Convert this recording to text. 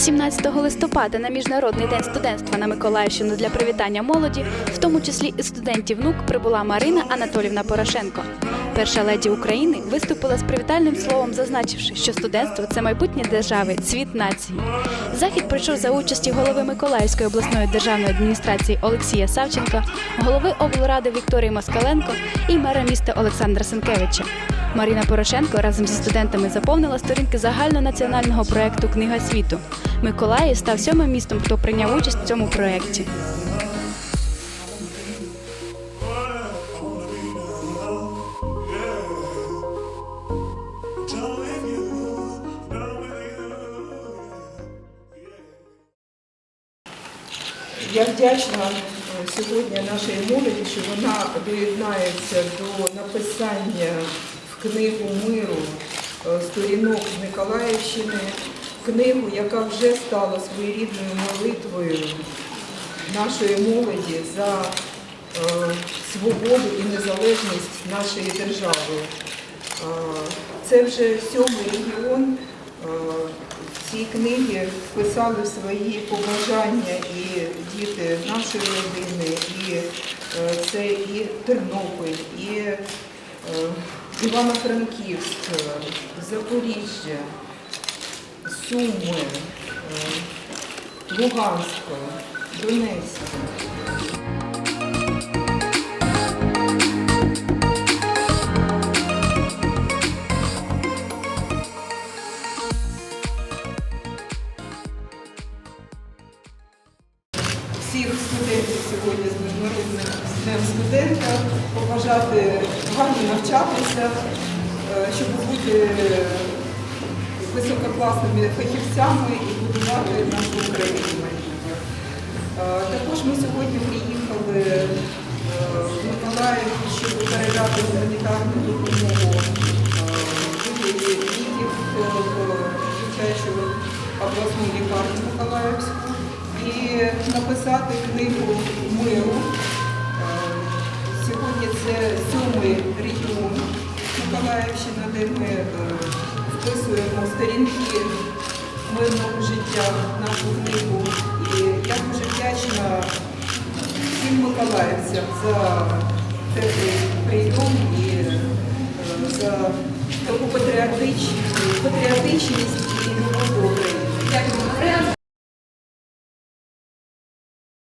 17 листопада на міжнародний день студентства на Миколаївщину для привітання молоді, в тому числі і студентів НУК, прибула Марина Анатолівна Порошенко. Перша леді України виступила з привітальним словом, зазначивши, що студентство це майбутнє держави, цвіт нації. Захід пройшов за участі голови Миколаївської обласної державної адміністрації Олексія Савченка, голови облради Вікторії Москаленко і мера міста Олександра Сенкевича. Марина Порошенко разом зі студентами заповнила сторінки загальнонаціонального проєкту Книга світу. Миколаїв став сьомим містом, хто прийняв участь в цьому проєкті. Я вдячна е, сьогодні нашій молоді, що вона доєднається до написання в книгу миру е, сторінок Миколаївщини, книгу, яка вже стала своєрідною молитвою нашої молоді за е, свободу і незалежність нашої держави. Е, Це вже сьомий регіон. е, В цій книгі вписали свої побажання і діти нашої родини, і е, це і Тернопіль, і е, Івано-Франківськ, е, Запоріжжя, Суми, е, Луганськ, Донецьк. всіх студентів сьогодні з міжнародним днем студента, побажати гарно навчатися, е, щоб бути висококласними фахівцями і будувати нашу Україну. Е, Також ми сьогодні приїхали е, в Миколаїв, щоб передати гуманітарну допомогу вигляді ліків е, в дитячу обласну лікарню Миколаївську і написати книгу миру. Сьогодні це сьомий регіон Миколаївщина, де ми вписуємо сторінки мирного життя нашу книгу. І я дуже вдячна всім миколаївцям за теплий прийом і е, за таку патріотичність